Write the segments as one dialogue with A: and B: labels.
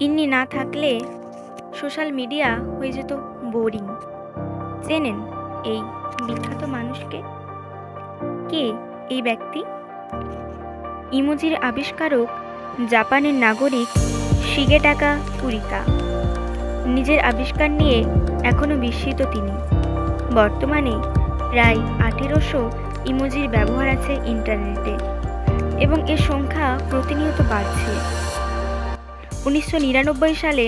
A: ইন্নি না থাকলে সোশ্যাল মিডিয়া হয়ে যেত বোরিং। চেনেন এই বিখ্যাত মানুষকে? কে এই ব্যক্তি? ইমোজির আবিষ্কারক, জাপানের নাগরিক শিগেটাকা কুরিকা। নিজের আবিষ্কার নিয়ে এখনও বিস্মিত তিনি। বর্তমানে প্রায় আঠেরোশো ইমোজির ব্যবহার আছে ইন্টারনেটে এবং এর সংখ্যা প্রতিনিয়ত বাড়ছে। উনিশশো নিরানব্বই সালে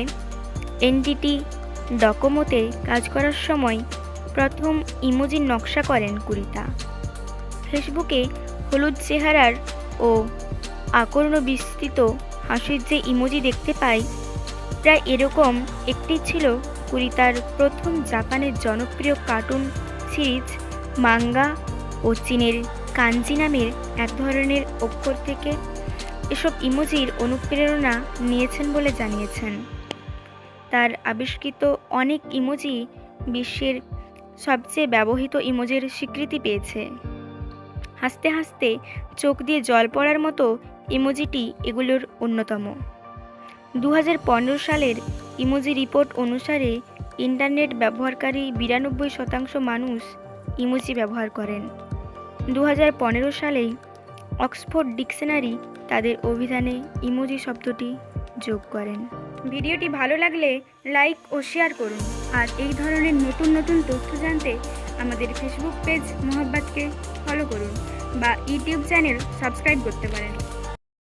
A: এনডিটি ডকোমোতে কাজ করার সময় প্রথম ইমোজির নকশা করেন কুরিতা ফেসবুকে হলুদ চেহারার ও আকর্ণ বিস্তৃত হাসির যে ইমোজি দেখতে পাই, প্রায় এরকম একটি ছিল কুরিতার প্রথম জাপানের জনপ্রিয় কার্টুন সিরিজ, মাঙ্গা ও চীনের কাঞ্জি নামের এক ধরনের অক্ষর থেকে এসব ইমোজির অনুপ্রেরণা নিয়েছেন বলে জানিয়েছেন। তার আবিষ্কৃত অনেক ইমোজি বিশ্বের সবচেয়ে ব্যবহৃত ইমোজির স্বীকৃতি পেয়েছে। হাসতে হাসতে চোখ দিয়ে জল পড়ার মতো ইমোজিটি এগুলোর অন্যতম। দু হাজার পনেরো সালের ইমোজি রিপোর্ট অনুসারে ইন্টারনেট ব্যবহারকারী বিরানব্বই শতাংশ মানুষ ইমোজি ব্যবহার করেন। দু হাজার পনেরো সালেই অক্সফোর্ড ডিকশনারি তাদের অভিধানে ইমোজি শব্দটি যোগ করেন। ভিডিওটি ভালো লাগলে লাইক ও শেয়ার করুন। আর এই ধরনের নতুন নতুন তথ্য জানতে আমাদের ফেসবুক পেজ মোহাব্বাতকে ফলো করুন বা ইউটিউব চ্যানেল সাবস্ক্রাইব করতে পারেন।